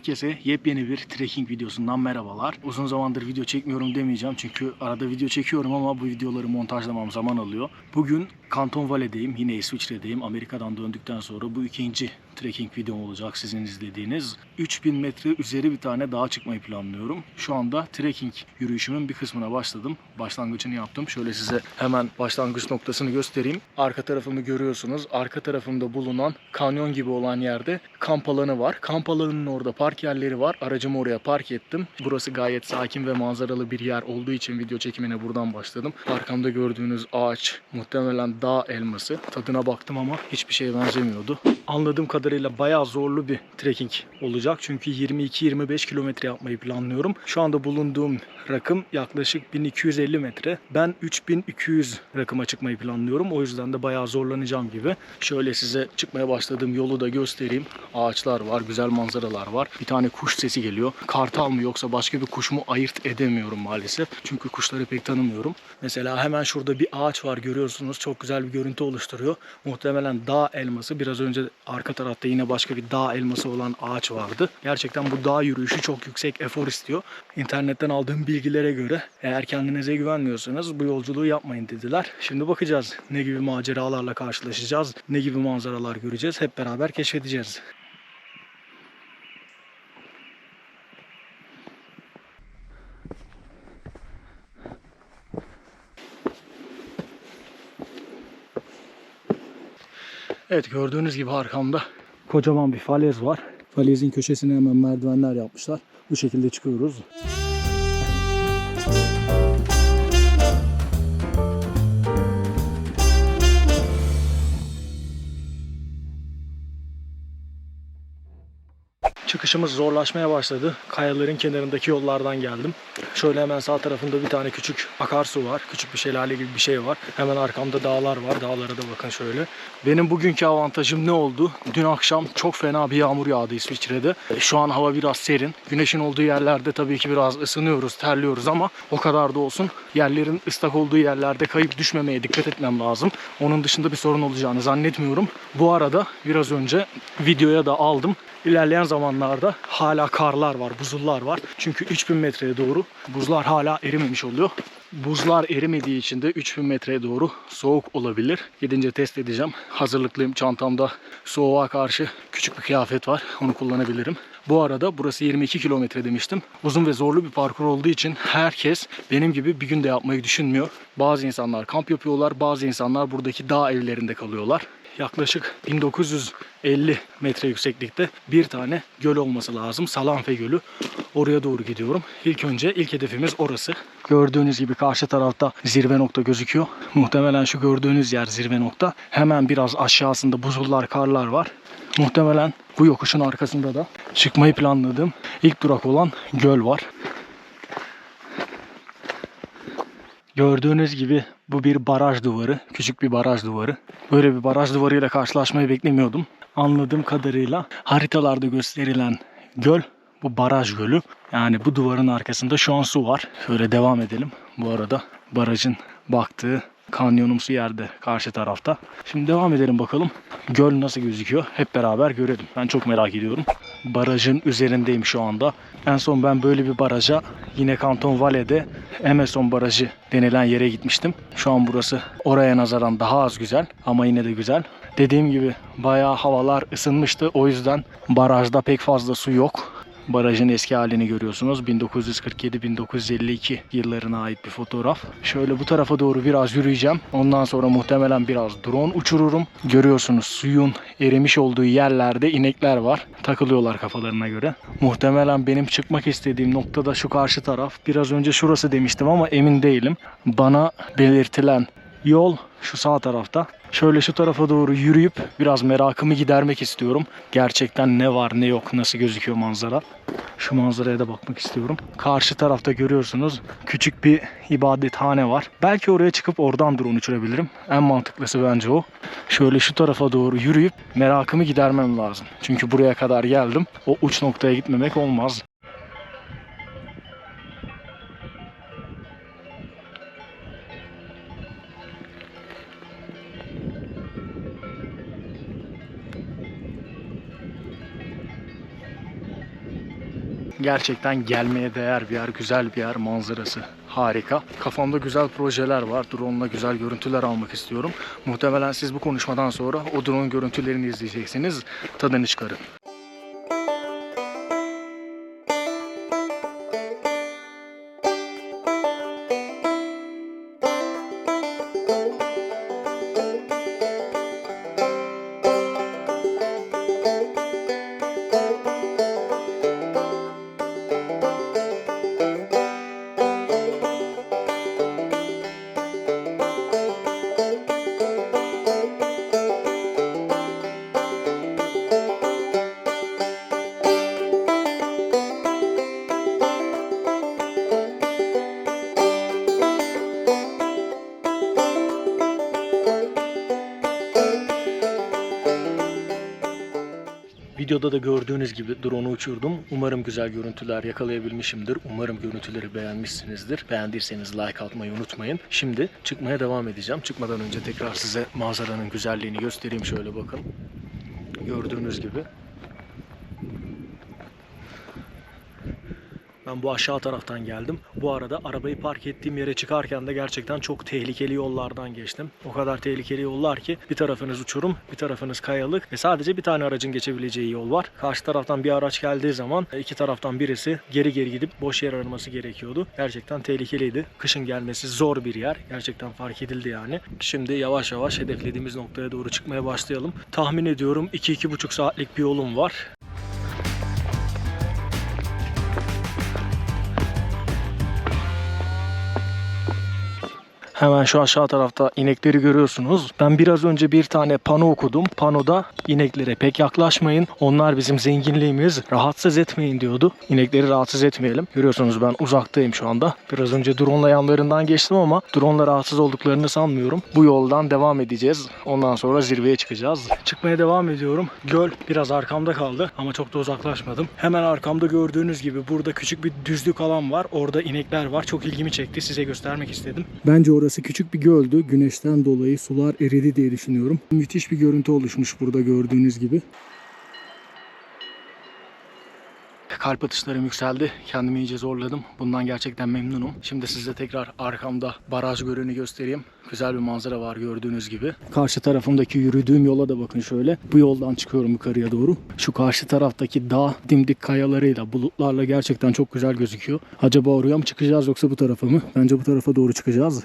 Herkese yepyeni bir trekking videosundan merhabalar. Uzun zamandır video çekmiyorum demeyeceğim çünkü arada video çekiyorum ama bu videoları montajlamam zaman alıyor. Bugün Canton Valley'deyim. Yine İsviçre'deyim. Amerika'dan döndükten sonra bu ikinci trekking videom olacak sizin izlediğiniz. 3000 metre üzeri bir tane dağa çıkmayı planlıyorum. Şu anda trekking yürüyüşümün bir kısmına başladım. Başlangıcını yaptım. Şöyle size hemen başlangıç noktasını göstereyim. Arka tarafımı görüyorsunuz. Arka tarafımda bulunan kanyon gibi olan yerde kamp alanı var. Kamp alanının orada park yerleri var. Aracımı oraya park ettim. Burası gayet sakin ve manzaralı bir yer olduğu için video çekimine buradan başladım. Arkamda gördüğünüz ağaç muhtemelen dağ elması. Tadına baktım ama hiçbir şeye benzemiyordu. Anladığım kadarıyla bayağı zorlu bir trekking olacak. Çünkü 22-25 kilometre yapmayı planlıyorum. Şu anda bulunduğum rakım yaklaşık 1250 metre. Ben 3200 rakıma çıkmayı planlıyorum. O yüzden de bayağı zorlanacağım gibi. Şöyle size çıkmaya başladığım yolu da göstereyim. Ağaçlar var, güzel manzaralar var. Bir tane kuş sesi geliyor. Kartal mı yoksa başka bir kuş mu ayırt edemiyorum maalesef. Çünkü kuşları pek tanımıyorum. Mesela hemen şurada bir ağaç var görüyorsunuz. Çok güzel bir görüntü oluşturuyor. Muhtemelen dağ elması. Biraz önce arka tarafta yine başka bir dağ elması olan ağaç vardı. Gerçekten bu dağ yürüyüşü çok yüksek efor istiyor. İnternetten aldığım bilgilere göre eğer kendinize güvenmiyorsanız bu yolculuğu yapmayın dediler. Şimdi bakacağız ne gibi maceralarla karşılaşacağız, ne gibi manzaralar göreceğiz. Hep beraber keşfedeceğiz. Evet gördüğünüz gibi arkamda kocaman bir falez var. Falezin köşesine hemen merdivenler yapmışlar. Bu şekilde çıkıyoruz. Çıkışımız zorlaşmaya başladı. Kayaların kenarındaki yollardan geldim. Şöyle hemen sağ tarafında bir tane küçük akarsu var. Küçük bir şelale gibi bir şey var. Hemen arkamda dağlar var. Dağlara da bakın şöyle. Benim bugünkü avantajım ne oldu? Dün akşam çok fena bir yağmur yağdı İsviçre'de. Şu an hava biraz serin. Güneşin olduğu yerlerde tabii ki biraz ısınıyoruz, terliyoruz ama o kadar da olsun. Yerlerin ıslak olduğu yerlerde kayıp düşmemeye dikkat etmem lazım. Onun dışında bir sorun olacağını zannetmiyorum. Bu arada biraz önce videoya da aldım. İlerleyen zamanlarda hala karlar var, buzullar var. Çünkü 3000 metreye doğru buzlar hala erimemiş oluyor. Buzlar erimediği için de 3000 metreye doğru soğuk olabilir. Gidince test edeceğim. Hazırlıklıyım. Çantamda soğuğa karşı küçük bir kıyafet var. Onu kullanabilirim. Bu arada burası 22 kilometre demiştim. Uzun ve zorlu bir parkur olduğu için herkes benim gibi bir günde yapmayı düşünmüyor. Bazı insanlar kamp yapıyorlar, bazı insanlar buradaki dağ evlerinde kalıyorlar. Yaklaşık 1950 metre yükseklikte bir tane göl olması lazım. Salanfe Gölü. Oraya doğru gidiyorum. İlk önce ilk hedefimiz orası. Gördüğünüz gibi karşı tarafta zirve nokta gözüküyor. Muhtemelen şu gördüğünüz yer zirve nokta. Hemen biraz aşağısında buzullar, karlar var. Muhtemelen bu yokuşun arkasında da çıkmayı planladığım ilk durak olan göl var. Gördüğünüz gibi bu bir baraj duvarı. Küçük bir baraj duvarı. Böyle bir baraj duvarıyla karşılaşmayı beklemiyordum. Anladığım kadarıyla haritalarda gösterilen göl bu baraj gölü. Yani bu duvarın arkasında şu an su var. Şöyle devam edelim. Bu arada barajın baktığı kanyonumsu yerde karşı tarafta. Şimdi devam edelim bakalım. Göl nasıl gözüküyor? Hep beraber görelim. Ben çok merak ediyorum. Barajın üzerindeyim şu anda. En son ben böyle bir baraja yine Kanton Valle'de Emerson Barajı denilen yere gitmiştim. Şu an burası oraya nazaran daha az güzel ama yine de güzel. Dediğim gibi bayağı havalar ısınmıştı. O yüzden barajda pek fazla su yok. Barajın eski halini görüyorsunuz. 1947-1952 yıllarına ait bir fotoğraf. Şöyle bu tarafa doğru biraz yürüyeceğim. Ondan sonra muhtemelen biraz drone uçururum. Görüyorsunuz suyun erimiş olduğu yerlerde inekler var. Takılıyorlar kafalarına göre. Muhtemelen benim çıkmak istediğim noktada şu karşı taraf. Biraz önce şurası demiştim ama emin değilim. Bana belirtilen yol şu sağ tarafta. Şöyle şu tarafa doğru yürüyüp biraz merakımı gidermek istiyorum. Gerçekten ne var ne yok nasıl gözüküyor manzara. Şu manzaraya da bakmak istiyorum. Karşı tarafta görüyorsunuz küçük bir ibadethane var. Belki oraya çıkıp oradan drone uçurabilirim. En mantıklısı bence o. Şöyle şu tarafa doğru yürüyüp merakımı gidermem lazım. Çünkü buraya kadar geldim. O uç noktaya gitmemek olmaz. Gerçekten gelmeye değer bir yer, güzel bir yer, manzarası harika. Kafamda güzel projeler var. Drone'la güzel görüntüler almak istiyorum. Muhtemelen siz bu konuşmadan sonra o drone görüntülerini izleyeceksiniz. Tadını çıkarın. Videoda da gördüğünüz gibi drone'u uçurdum. Umarım güzel görüntüler yakalayabilmişimdir. Umarım görüntüleri beğenmişsinizdir. Beğendiyseniz like atmayı unutmayın. Şimdi çıkmaya devam edeceğim. Çıkmadan önce tekrar size manzaranın güzelliğini göstereyim. Şöyle bakın. Gördüğünüz gibi. Ben bu aşağı taraftan geldim. Bu arada arabayı park ettiğim yere çıkarken de gerçekten çok tehlikeli yollardan geçtim. O kadar tehlikeli yollar ki bir tarafınız uçurum, bir tarafınız kayalık ve sadece bir tane aracın geçebileceği yol var. Karşı taraftan bir araç geldiği zaman iki taraftan birisi geri geri gidip boş yer araması gerekiyordu. Gerçekten tehlikeliydi. Kışın gelmesi zor bir yer. Gerçekten fark edildi yani. Şimdi yavaş yavaş hedeflediğimiz noktaya doğru çıkmaya başlayalım. Tahmin ediyorum 2-2,5 saatlik bir yolum var. Hemen şu aşağı tarafta inekleri görüyorsunuz. Ben biraz önce bir tane pano okudum. Panoda ineklere pek yaklaşmayın. Onlar bizim zenginliğimiz. Rahatsız etmeyin diyordu. İnekleri rahatsız etmeyelim. Görüyorsunuz ben uzaktayım şu anda. Biraz önce drone'la yanlarından geçtim ama drone'la rahatsız olduklarını sanmıyorum. Bu yoldan devam edeceğiz. Ondan sonra zirveye çıkacağız. Çıkmaya devam ediyorum. Göl biraz arkamda kaldı ama çok da uzaklaşmadım. Hemen arkamda gördüğünüz gibi burada küçük bir düzlük alan var. Orada inekler var. Çok ilgimi çekti. Size göstermek istedim. Bence orası küçük bir göldü. Güneşten dolayı sular eridi diye düşünüyorum. Müthiş bir görüntü oluşmuş burada gördüğünüz gibi. Kalp atışlarım yükseldi. Kendimi iyice zorladım. Bundan gerçekten memnunum. Şimdi size tekrar arkamda baraj gölünü göstereyim. Güzel bir manzara var gördüğünüz gibi. Karşı tarafımdaki yürüdüğüm yola da bakın şöyle. Bu yoldan çıkıyorum yukarıya doğru. Şu karşı taraftaki dağ dimdik kayalarıyla, bulutlarla gerçekten çok güzel gözüküyor. Acaba oraya mı çıkacağız yoksa bu tarafa mı? Bence bu tarafa doğru çıkacağız.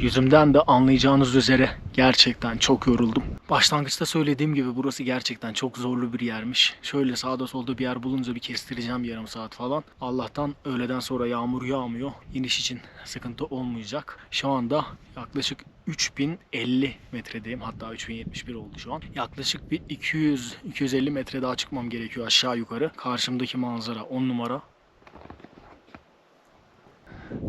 Yüzümden de anlayacağınız üzere gerçekten çok yoruldum. Başlangıçta söylediğim gibi burası gerçekten çok zorlu bir yermiş. Şöyle sağda solda bir yer bulunca bir kestireceğim yarım saat falan. Allah'tan öğleden sonra yağmur yağmıyor. İniş için sıkıntı olmayacak. Şu anda yaklaşık 3050 metredeyim. Hatta 3071 oldu şu an. Yaklaşık bir 200-250 metre daha çıkmam gerekiyor aşağı yukarı. Karşımdaki manzara 10 numara.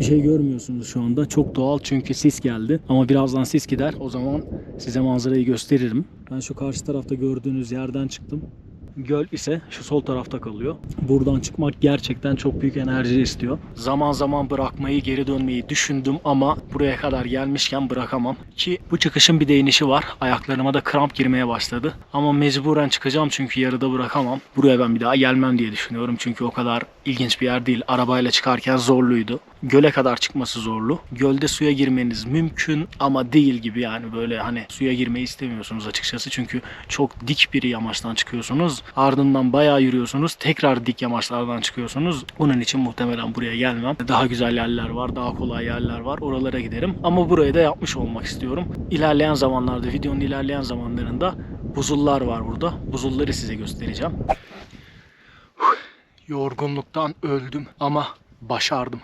Bir şey görmüyorsunuz şu anda. Çok doğal çünkü sis geldi. Ama birazdan sis gider. O zaman size manzarayı gösteririm. Ben şu karşı tarafta gördüğünüz yerden çıktım. Göl ise şu sol tarafta kalıyor. Buradan çıkmak gerçekten çok büyük enerji istiyor. Zaman zaman bırakmayı, geri dönmeyi düşündüm ama buraya kadar gelmişken bırakamam. Ki bu çıkışın bir değinişi var. Ayaklarıma da kramp girmeye başladı. Ama mecburen çıkacağım çünkü yarıda bırakamam. Buraya ben bir daha gelmem diye düşünüyorum. Çünkü o kadar ilginç bir yer değil. Arabayla çıkarken zorluydu. Göle kadar çıkması zorlu. Gölde suya girmeniz mümkün ama değil gibi yani böyle hani suya girmeyi istemiyorsunuz açıkçası. Çünkü çok dik bir yamaçtan çıkıyorsunuz. Ardından bayağı yürüyorsunuz. Tekrar dik yamaçlardan çıkıyorsunuz. Onun için muhtemelen buraya gelmem. Daha güzel yerler var, daha kolay yerler var. Oralara giderim. Ama burayı da yapmış olmak istiyorum. İlerleyen zamanlarda, videonun ilerleyen zamanlarında buzullar var burada. Buzulları size göstereceğim. Yorgunluktan öldüm ama başardım.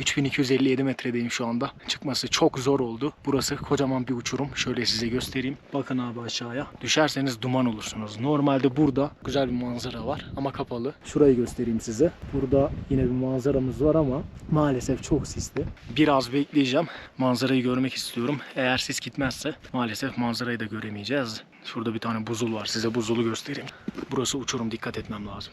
3257 metredeyim şu anda. Çıkması çok zor oldu. Burası kocaman bir uçurum. Şöyle size göstereyim. Bakın abi aşağıya. Düşerseniz duman olursunuz. Normalde burada güzel bir manzara var ama kapalı. Şurayı göstereyim size. Burada yine bir manzaramız var ama maalesef çok sisli. Biraz bekleyeceğim. Manzarayı görmek istiyorum. Eğer sis gitmezse maalesef manzarayı da göremeyeceğiz. Şurada bir tane buzul var. Size buzulu göstereyim. Burası uçurum. Dikkat etmem lazım.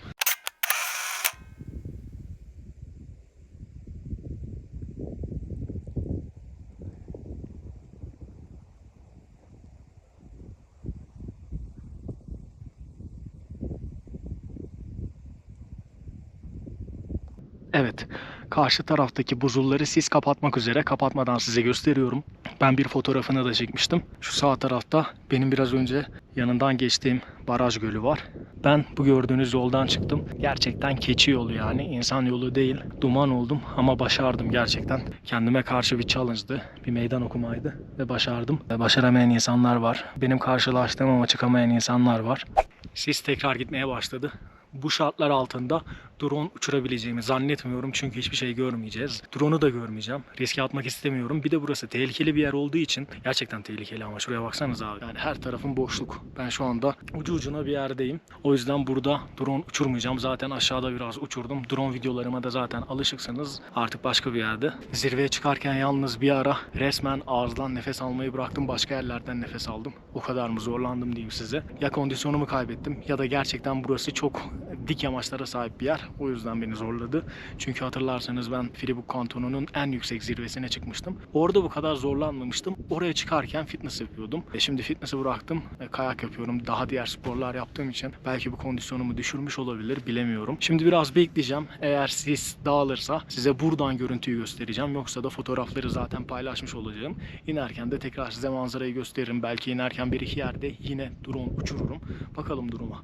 Evet, karşı taraftaki buzulları sis kapatmak üzere. Kapatmadan size gösteriyorum. Ben bir fotoğrafını da çekmiştim. Şu sağ tarafta benim biraz önce yanından geçtiğim baraj gölü var. Ben bu gördüğünüz yoldan çıktım. Gerçekten keçi yolu yani. insan yolu değil. Duman oldum ama başardım gerçekten. Kendime karşı bir challenge'dı. Bir meydan okumaydı ve başardım. Başaramayan insanlar var. Benim karşılaştığım ama çıkamayan insanlar var. Sis tekrar gitmeye başladı. Bu şartlar altında drone uçurabileceğimi zannetmiyorum çünkü hiçbir şey görmeyeceğiz. Drone'u da görmeyeceğim. Riske atmak istemiyorum. Bir de burası tehlikeli bir yer olduğu için gerçekten tehlikeli ama şuraya baksanız abi. Yani her tarafın boşluk. Ben şu anda ucu ucuna bir yerdeyim. O yüzden burada drone uçurmayacağım. Zaten aşağıda biraz uçurdum. Drone videolarıma da zaten alışıksınız. Artık başka bir yerde. Zirveye çıkarken yalnız bir ara resmen ağızdan nefes almayı bıraktım. Başka yerlerden nefes aldım. O kadar mı zorlandım diyeyim size. Ya kondisyonumu kaybettim ya da gerçekten burası çok dik yamaçlara sahip bir yer. O yüzden beni zorladı. Çünkü hatırlarsanız ben Fribourg kantonunun en yüksek zirvesine çıkmıştım. Orada bu kadar zorlanmamıştım. Oraya çıkarken fitness yapıyordum. E şimdi fitness'ı bıraktım. E, kayak yapıyorum. Daha diğer sporlar yaptığım için belki bu kondisyonumu düşürmüş olabilir. Bilemiyorum. Şimdi biraz bekleyeceğim. Eğer sis dağılırsa size buradan görüntüyü göstereceğim. Yoksa da fotoğrafları zaten paylaşmış olacağım. İnerken de tekrar size manzarayı gösteririm. Belki inerken bir iki yerde yine drone uçururum. Bakalım duruma.